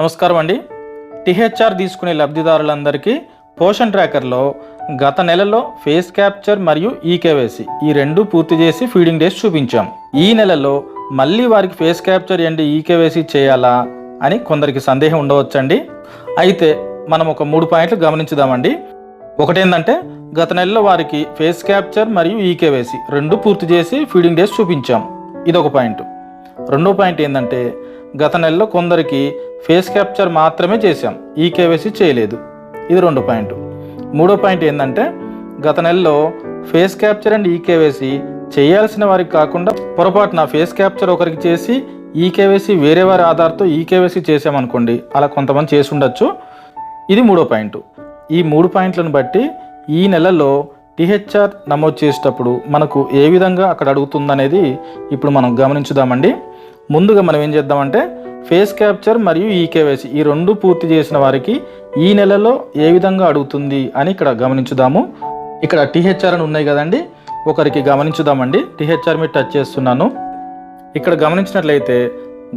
నమస్కారం అండి. టీహెచ్ఆర్ తీసుకునే లబ్ధిదారులందరికీ పోషన్ ట్రాకర్లో గత నెలలో ఫేస్ క్యాప్చర్ మరియు ఈకేవైసీ ఈ రెండు పూర్తి చేసి ఫీడింగ్ డేస్ చూపించాం. ఈ నెలలో మళ్ళీ వారికి ఫేస్ క్యాప్చర్ అండ్ ఈకేవైసీ చేయాలా అని కొందరికి సందేహం ఉండవచ్చండి. అయితే మనం ఒక మూడు పాయింట్లు గమనించుదామండి. ఒకటేందంటే గత నెలలో వారికి ఫేస్ క్యాప్చర్ మరియు ఈకేవైసీ రెండు పూర్తి చేసి ఫీడింగ్ డేస్ చూపించాం. ఇదొక పాయింట్. రెండో పాయింట్ ఏంటంటే గత నెలలో కొందరికి ఫేస్ క్యాప్చర్ మాత్రమే చేశాం. కేవైసీ చేయలేదు. ఇది రెండు పాయింట్. మూడో పాయింట్ ఏంటంటే గత నెలలో ఫేస్ క్యాప్చర్ అండ్ ఈకేవైసీ చేయాల్సిన వారికి కాకుండా పొరపాటున ఫేస్ క్యాప్చర్ ఒకరికి చేసి ఈకేవైసీ వేరే వారి ఆధార్తో ఈకేవైసీ చేసామనుకోండి అలా కొంతమంది చేసి ఉండొచ్చు. ఇది మూడో పాయింట్. ఈ మూడు పాయింట్లను బట్టి ఈ నెలలో టీహెచ్ఆర్ నమోదు చేసేటప్పుడు మనకు ఏ విధంగా అక్కడ అడుగుతుందనేది ఇప్పుడు మనం గమనించుదామండి. ముందుగా మనం ఏం చేద్దామంటే ఫేస్ క్యాప్చర్ మరియు ఈకేవైసీ ఈ రెండు పూర్తి చేసిన వారికి ఈ నెలలో ఏ విధంగా అడుగుతుంది అని ఇక్కడ గమనించుదాము. ఇక్కడ టీహెచ్ఆర్ అని ఉన్నాయి కదండి ఒకరికి గమనించుదామండి. టీహెచ్ఆర్ మీద టచ్ చేస్తున్నాను. ఇక్కడ గమనించినట్లయితే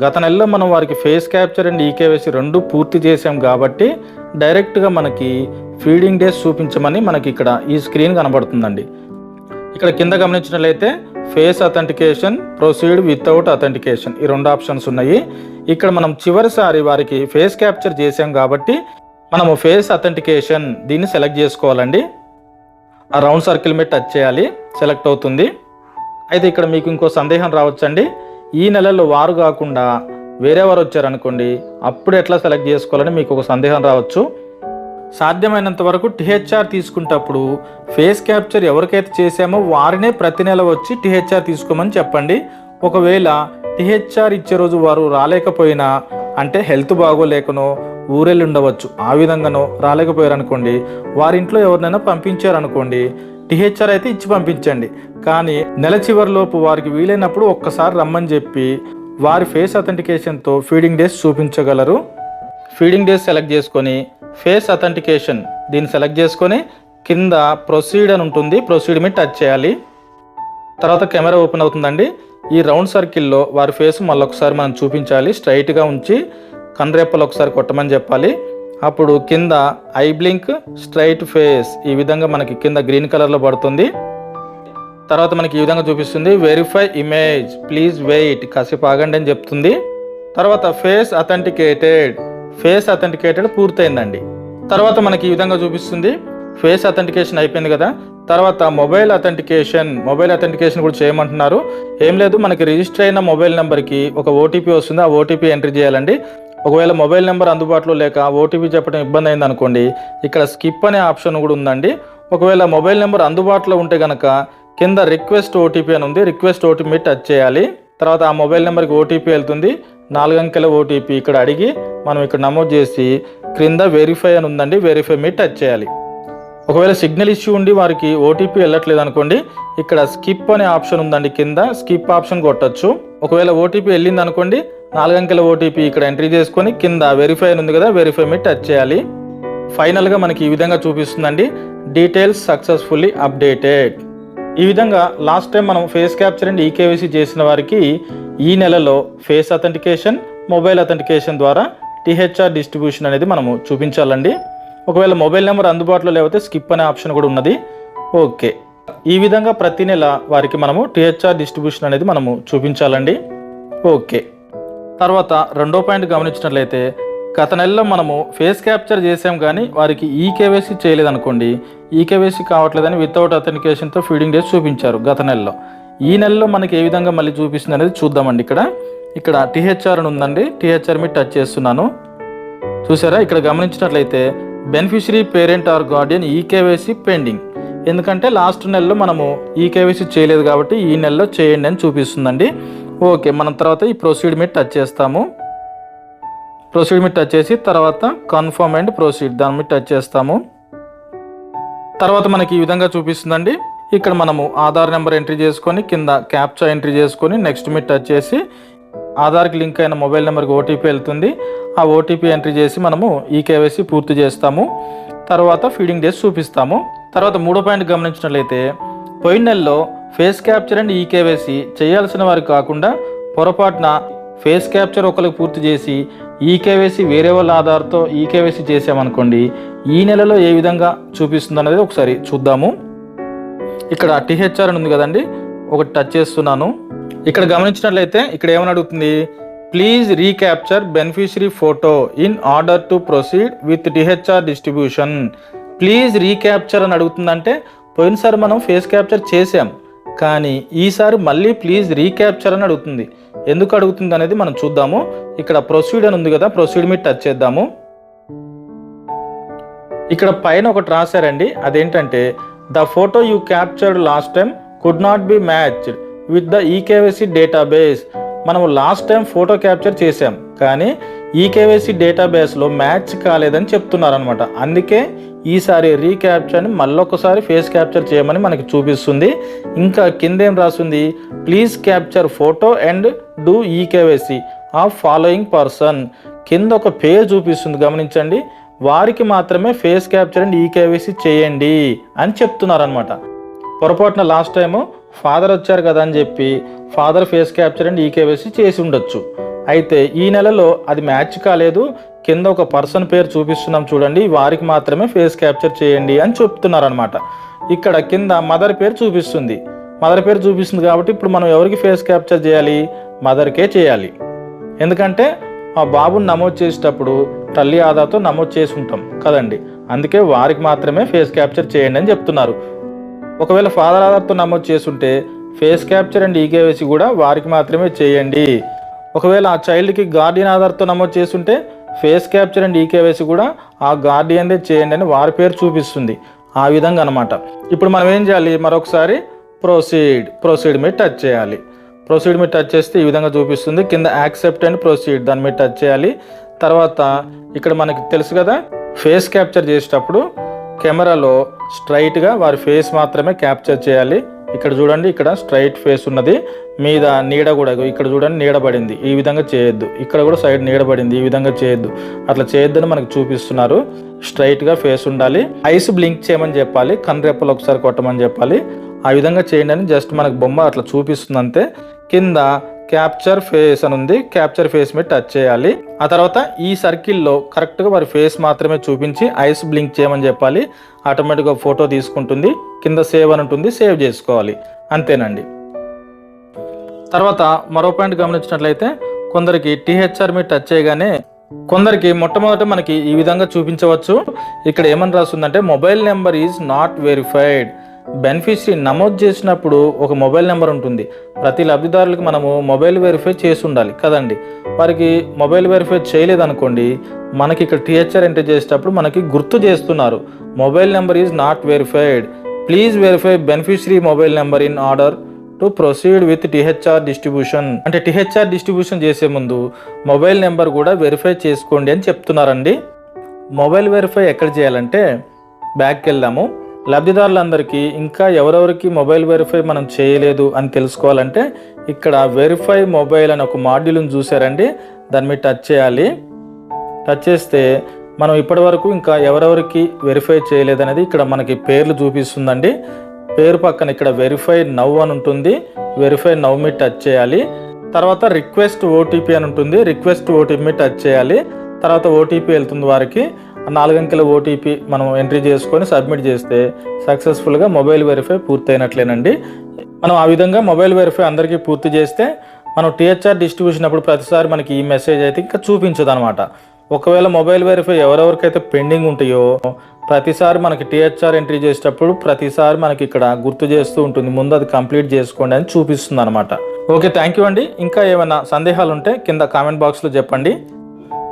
గత నెలలో మనం వారికి ఫేస్ క్యాప్చర్ అండ్ ఈకేవైసీ రెండు పూర్తి చేసాం కాబట్టి డైరెక్ట్గా మనకి ఫీడింగ్ డేస్ చూపించమని మనకి ఇక్కడ ఈ స్క్రీన్ కనబడుతుందండి. ఇక్కడ కింద గమనించినట్లయితే face authentication proceed without authentication. ఈ రెండు ఆప్షన్స్ ఉన్నాయి. ఇక్కడ మనం చివరిసారి వారికి ఫేస్ క్యాప్చర్ చేసాం కాబట్టి మనము ఫేస్ అథెంటికేషన్ దీన్ని సెలెక్ట్ చేసుకోవాలండి. ఆ రౌండ్ సర్కిల్ మీద టచ్ చేయాలి. సెలెక్ట్ అవుతుంది. అయితే ఇక్కడ మీకు ఇంకో సందేహం రావచ్చండి. ఈ నెలలో వారు కాకుండా వేరే వారు వచ్చారనుకోండి అప్పుడు ఎట్లా సెలెక్ట్ చేసుకోవాలని మీకు ఒక సందేహం రావచ్చు. సాధ్యమైనంత వరకు టీహెచ్ఆర్ తీసుకుంటప్పుడు ఫేస్ క్యాప్చర్ ఎవరికైతే చేసామో వారినే ప్రతి నెల వచ్చి టీహెచ్ఆర్ తీసుకోమని చెప్పండి. ఒకవేళ టీహెచ్ఆర్ ఇచ్చే రోజు వారు రాలేకపోయినా అంటే హెల్త్ బాగోలేకనో ఊరెళ్ళి ఉండవచ్చు ఆ విధంగానో రాలేకపోయారు అనుకోండి వారి ఇంట్లో ఎవరినైనా పంపించారనుకోండి టీహెచ్ఆర్ అయితే ఇచ్చి పంపించండి. కానీ నెల చివరిలోపు వారికి వీలైనప్పుడు ఒక్కసారి రమ్మని చెప్పి వారి ఫేస్ అథెంటికేషన్తో ఫీడింగ్ డేస్ చూపించగలరు. ఫీడింగ్ డేస్ సెలెక్ట్ చేసుకొని ఫేస్ అథెంటికేషన్. దీన్ని సెలెక్ట్ చేసుకొని కింద ప్రొసీడ్ అని ఉంటుంది. ప్రొసీడ్ మీద టచ్ చేయాలి. తర్వాత కెమెరా ఓపెన్ అవుతుందండి. ఈ రౌండ్ సర్కిల్లో వారి ఫేస్ మళ్ళీ ఒకసారి మనం చూపించాలి. స్ట్రైట్గా ఉంచి కన్రెప్పలు ఒకసారి కొట్టమని చెప్పాలి. అప్పుడు కింద ఐ బ్లింక్ స్ట్రైట్ ఫేస్ ఈ విధంగా మనకి కింద గ్రీన్ కలర్లో పడుతుంది. తర్వాత మనకి ఈ విధంగా చూపిస్తుంది. వెరిఫై ఇమేజ్ ప్లీజ్ వెయిట్ కాసేపు ఆగండి అని చెప్తుంది. తర్వాత ఫేస్ అథెంటికేటెడ్. ఫేస్ అథెంటికేటెడ్ పూర్తయిందండి. తర్వాత మనకి ఈ విధంగా చూపిస్తుంది. ఫేస్ అథెంటికేషన్ అయిపోయింది కదా. తర్వాత మొబైల్ అథెంటికేషన్ మొబైల్ అథెంటికేషన్ కూడా చేయమంటున్నారు. ఏం లేదు మనకి రిజిస్టర్ అయిన మొబైల్ నెంబర్కి ఒక ఓటీపీ వస్తుంది. ఆ ఓటీపీ ఎంట్రీ చేయాలండి. ఒకవేళ మొబైల్ నెంబర్ అందుబాటులో లేక ఓటీపీ చెప్పడం ఇబ్బంది అయింది అనుకోండి ఇక్కడ స్కిప్ అనే ఆప్షన్ కూడా ఉందండి. ఒకవేళ మొబైల్ నెంబర్ అందుబాటులో ఉంటే కనుక కింద రిక్వెస్ట్ ఓటీపీ అని ఉంది. రిక్వెస్ట్ ఓటీపీ టచ్ చేయాలి. తర్వాత ఆ మొబైల్ నెంబర్కి ఓటీపీ వెళ్తుంది. నాలుగు అంకెల ఓటీపీ ఇక్కడ అడిగి మనం ఇక్కడ నమోదు చేసి క్రింద వెరిఫై అని ఉందండి వెరిఫై మీద టచ్ చేయాలి. ఒకవేళ సిగ్నల్ ఇష్యూ ఉండి వారికి ఓటీపీ వెళ్ళట్లేదు అనుకోండి ఇక్కడ స్కిప్ అనే ఆప్షన్ ఉందండి కింద స్కిప్ ఆప్షన్ కొట్టచ్చు. ఒకవేళ ఓటీపీ వెళ్ళింది అనుకోండి నాలుగు అంకెల ఓటీపీ ఇక్కడ ఎంట్రీ చేసుకొని కింద వెరిఫై అని ఉంది కదా వెరిఫై మీద టచ్ చేయాలి. ఫైనల్గా మనకి ఈ విధంగా చూపిస్తుందండి డీటెయిల్స్ సక్సెస్ఫుల్లీ అప్డేటెడ్ ఈ విధంగా లాస్ట్ టైం మనం ఫేస్ క్యాప్చర్ అండ్ ఈకేవీసీ చేసిన వారికి ఈ నెలలో ఫేస్ అథెంటికేషన్ మొబైల్ అథెంటికేషన్ ద్వారా టీహెచ్ఆర్ డిస్ట్రిబ్యూషన్ అనేది మనము చూపించాలండి. ఒకవేళ మొబైల్ నెంబర్ అందుబాటులో లేకపోతే స్కిప్ అనే ఆప్షన్ కూడా ఉన్నది. ఓకే. ఈ విధంగా ప్రతి నెల వారికి మనము టీహెచ్ఆర్ డిస్ట్రిబ్యూషన్ అనేది మనము చూపించాలండి. ఓకే. తర్వాత రెండో పాయింట్ గమనించినట్లయితే గత నెలలో మనము ఫేస్ క్యాప్చర్ చేసాం కానీ వారికి ఈ కేవైసీ చేయలేదనుకోండి ఈ కేవైసీ కావట్లేదని వితౌట్ అథెంటికేషన్తో ఫీడింగ్ డేస్ చూపించారు గత నెలలో. ఈ నెలలో మనకి ఏ విధంగా మళ్ళీ చూపిస్తుంది అనేది చూద్దామండి ఇక్కడ. ఇక్కడ టిహెచ్ఆర్ అని ఉందండి. టిహెచ్ఆర్ మీద టచ్ చేస్తున్నాను. చూసారా? ఇక్కడ గమనించినట్లయితే beneficiary parent or guardian e KYC pending ఎందుకంటే లాస్ట్ నెలలో మనము ఈ కేవైసీ చేయలేదు కాబట్టి ఈ నెలలో చేయండి అని చూపిస్తుందండి. ఓకే మనం తర్వాత ఈ ప్రొసీడ్ మీద టచ్ చేస్తాము. ప్రొసీడ్ మీద టచ్ చేసి తర్వాత కన్ఫర్మ్ అండ్ ప్రొసీడ్ దాని మీద టచ్ చేస్తాము. తర్వాత మనకి ఈ విధంగా చూపిస్తుందండి. ఇక్కడ మనము ఆధార్ నెంబర్ ఎంట్రీ చేసుకొని కింద క్యాప్చా ఎంట్రీ చేసుకొని నెక్స్ట్ మీద టచ్ చేసి ఆధార్కి లింక్ అయిన మొబైల్ నెంబర్కి ఓటీపీ వెళ్తుంది. ఆ ఓటీపీ ఎంట్రీ చేసి మనము ఈ కేవైసీ పూర్తి చేస్తాము. తర్వాత ఫీడింగ్ డేస్ చూపిస్తాము. తర్వాత మూడో పాయింట్ గమనించినట్లయితే పోయిన నెలలో face capture and e KYC చేయాల్సిన వారికి కాకుండా పొరపాటున ఫేస్ క్యాప్చర్ ఒకరికి పూర్తి చేసి ఈ కేవైసీ వేరే వాళ్ళ ఆధార్తో ఈ కేవైసీ చేసామనుకోండి ఈ నెలలో ఏ విధంగా చూపిస్తుంది అనేది ఒకసారి చూద్దాము. ఇక్కడ టీహెచ్ఆర్ అని ఉంది కదండి ఒకటి టచ్ చేస్తున్నాను. ఇక్కడ గమనించినట్లయితే ఇక్కడ ఏమని అడుగుతుంది? Please recapture beneficiary photo in order to proceed with DHR distribution please recapture అని అడుగుతుందంటే పోయినసారి మనం ఫేస్ క్యాప్చర్ చేసాం. కానీ ఈసారి మళ్ళీ ప్లీజ్ రీక్యాప్చర్ అని అడుగుతుంది. ఎందుకు అడుగుతుంది అనేది మనం చూద్దాము. ఇక్కడ ప్రొసీడ్ అని ఉంది కదా ప్రొసీడ్ మీద టచ్ చేద్దాము. ఇక్కడ పైన ఒకటి రాశారండి. అదేంటంటే the photo you captured last time could not be matched with the eKYC database మనము లాస్ట్ టైం ఫోటో క్యాప్చర్ చేసాం కానీ ఈకేవైసీ డేటాబేస్లో మ్యాచ్ కాలేదని చెప్తున్నారనమాట అందుకే ఈసారి రీక్యాప్చర్ని మళ్ళొకసారి ఫేస్ క్యాప్చర్ చేయమని మనకి చూపిస్తుంది. ఇంకా కిందేం రాస్తుంది please capture photo and do eKYC of following person కింద ఒక పేజ్ చూపిస్తుంది గమనించండి. వారికి మాత్రమే ఫేస్ క్యాప్చర్ అండ్ ఈకేవైసీ చేయండి అని చెప్తున్నారనమాట పొరపాటున లాస్ట్ టైము ఫాదర్ వచ్చారు కదా అని చెప్పి father face capture and eKYC చేసి ఉండొచ్చు. అయితే ఈ నెలలో అది మ్యాచ్ కాలేదు. కింద ఒక పర్సన్ పేరు చూపిస్తున్నాం చూడండి. వారికి మాత్రమే ఫేస్ క్యాప్చర్ చేయండి అని చెప్తున్నారనమాట ఇక్కడ కింద మదర్ పేరు చూపిస్తుంది. మదర్ పేరు చూపిస్తుంది కాబట్టి ఇప్పుడు మనం ఎవరికి ఫేస్ క్యాప్చర్ చేయాలి? మదర్కే చేయాలి. ఎందుకంటే ఆ బాబుని నమోదు చేసేటప్పుడు తల్లి ఆదాతో నమోదు చేసి ఉంటాం కదండి. అందుకే వారికి మాత్రమే ఫేస్ క్యాప్చర్ చేయండి అని చెప్తున్నారు. ఒకవేళ ఫాదర్ ఆధార్తో నమోదు చేసుంటే ఫేస్ క్యాప్చర్ అండ్ ఈకేవైసీ కూడా వారికి మాత్రమే చేయండి. ఒకవేళ ఆ చైల్డ్కి గార్డియన్ ఆధార్తో నమోదు చేసుంటే ఫేస్ క్యాప్చర్ అండ్ ఈకేవైసీ కూడా ఆ గార్డియన్దే చేయండి అని వారి పేరు చూపిస్తుంది. ఆ విధంగా అనమాట ఇప్పుడు మనం ఏం చేయాలి? మరొకసారి ప్రొసీడ్ ప్రొసీడ్ మీద టచ్ చేయాలి. ప్రొసీడ్ మీద టచ్ చేస్తే ఈ విధంగా చూపిస్తుంది. కింద యాక్సెప్ట్ అండ్ ప్రొసీడ్ దాని మీద టచ్ చేయాలి. తర్వాత ఇక్కడ మనకి తెలుసు కదా ఫేస్ క్యాప్చర్ చేసేటప్పుడు కెమెరాలో స్ట్రైట్గా వారి ఫేస్ మాత్రమే క్యాప్చర్ చేయాలి. ఇక్కడ చూడండి ఇక్కడ స్ట్రైట్ ఫేస్ ఉన్నది. మీద నీడ కూడా ఇక్కడ చూడండి నీడబడింది ఈ విధంగా చేయొద్దు. ఇక్కడ కూడా సైడ్ నీడబడింది ఈ విధంగా చేయొద్దు. అట్లా చేయొద్దని మనకు చూపిస్తున్నారు. స్ట్రైట్గా ఫేస్ ఉండాలి. ఐస్ బ్లింక్ చేయమని చెప్పాలి. కన్రెప్పలు ఒకసారి కొట్టమని చెప్పాలి. ఆ విధంగా చేయండి అని జస్ట్ మనకు బొమ్మ అట్లా చూపిస్తుంది అంతే కింద క్యాప్చర్ ఫేస్ అని ఉంది. క్యాప్చర్ ఫేస్ మీద టచ్ చేయాలి. ఆ తర్వాత ఈ సర్కిల్లో కరెక్ట్గా వారి ఫేస్ మాత్రమే చూపించి ఐస్ బ్లింక్ చేయమని చెప్పాలి. ఆటోమేటిక్గా ఫోటో తీసుకుంటుంది. కింద సేవ్ అని ఉంటుంది. సేవ్ చేసుకోవాలి. అంతేనండి. తర్వాత మరో పాయింట్ గమనించినట్లయితే కొందరికి టీహెచ్ఆర్ మీద టచ్ చేయగానే కొందరికి మొట్టమొదట మనకి ఈ విధంగా చూపించవచ్చు. ఇక్కడ ఏమని రాస్తుందంటే mobile number is not verified beneficiary నమోదు చేసినప్పుడు ఒక మొబైల్ నెంబర్ ఉంటుంది. ప్రతి లబ్ధిదారులకు మనము మొబైల్ వెరిఫై చేసి ఉండాలి కదండి? వారికి మొబైల్ వెరిఫై చేయలేదనుకోండి మనకి ఇక్కడ టీహెచ్ఆర్ ఎంటర్ చేసేటప్పుడు మనకి గుర్తు చేస్తున్నారు. Mobile number is not verified. Please verify beneficiary mobile number in order to proceed with THR distribution. అంటే టిహెచ్ఆర్ డిస్ట్రిబ్యూషన్ చేసే ముందు మొబైల్ నెంబర్ కూడా వెరిఫై చేసుకోండి అని చెప్తున్నారండి. మొబైల్ వెరిఫై ఎక్కడ చేయాలంటే బ్యాక్కి వెళ్దాము. లబ్ధిదారులందరికీ ఇంకా ఎవరెవరికి మొబైల్ వెరిఫై మనం చేయలేదు అని తెలుసుకోవాలంటే ఇక్కడ వెరిఫై మొబైల్ అని ఒక మాడ్యూల్ని చూసారండి దాని మీద టచ్ చేయాలి. టచ్ చేస్తే మనం ఇప్పటివరకు ఇంకా ఎవరెవరికి వెరిఫై చేయలేదనేది ఇక్కడ మనకి పేర్లు చూపిస్తుందండి. పేరు పక్కన ఇక్కడ వెరిఫై నవ్ అని ఉంటుంది. వెరిఫై నవ్ మీద టచ్ చేయాలి. తర్వాత రిక్వెస్ట్ ఓటీపీ అని ఉంటుంది. రిక్వెస్ట్ ఓటీపీ మీద టచ్ చేయాలి. తర్వాత ఓటీపీ వెళ్తుంది వారికి. నాలుగంకెల ఓటీపీ మనం ఎంట్రీ చేసుకొని సబ్మిట్ చేస్తే సక్సెస్ఫుల్గా మొబైల్ వెరిఫై పూర్తయినట్లేనండి. మనం ఆ విధంగా మొబైల్ వెరిఫై అందరికీ పూర్తి చేస్తే మనం టీహెచ్ఆర్ డిస్ట్రిబ్యూషన్ అప్పుడు ప్రతిసారి మనకి ఈ మెసేజ్ అయితే ఇంకా చూపించదు అనమాట ఒకవేళ మొబైల్ వెరిఫై ఎవరెవరికైతే పెండింగ్ ఉంటాయో ప్రతిసారి మనకి టీహెచ్ఆర్ ఎంట్రీ చేసేటప్పుడు ప్రతిసారి మనకి ఇక్కడ గుర్తు చేస్తూ ఉంటుంది. ముందు అది కంప్లీట్ చేసుకోండి అని చూపిస్తుంది అనమాట ఓకే థ్యాంక్ యూ అండి. ఇంకా ఏమైనా సందేహాలు ఉంటే కింద కామెంట్ బాక్స్లో చెప్పండి.